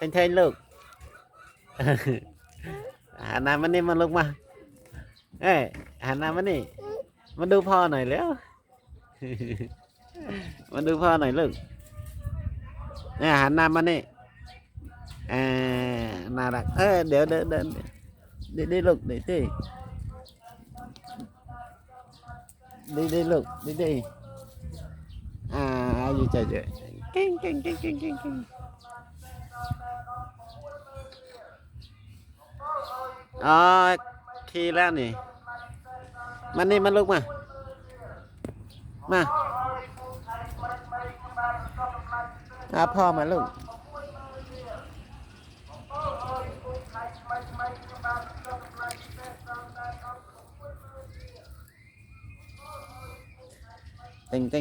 Thanh Thanh lục Hà Nam mà đi mà lục mà Ê Hà Nam mà đi Mà đu pho này léo Mà đu pho này lục Nè Hà Nam mà đi À Nào đặt Ê đéo đéo đéo Đi đi lục để đi Đi đi lục Đi đi อหน่อยลูกเนี่ยหันหน้ามานี่อ่าน่ารักเออเดี๋ยวเดินเดินดีดีลูกดีดีดีดีลูกดีดีอ่าอยู่ใจเฉยเก่งเก่งเก่งเก่งเก่งเก่งอ๋อขี่แล้วนี่มานี่มาลูกมา มาหาพ่อมาลูก เต็งเต็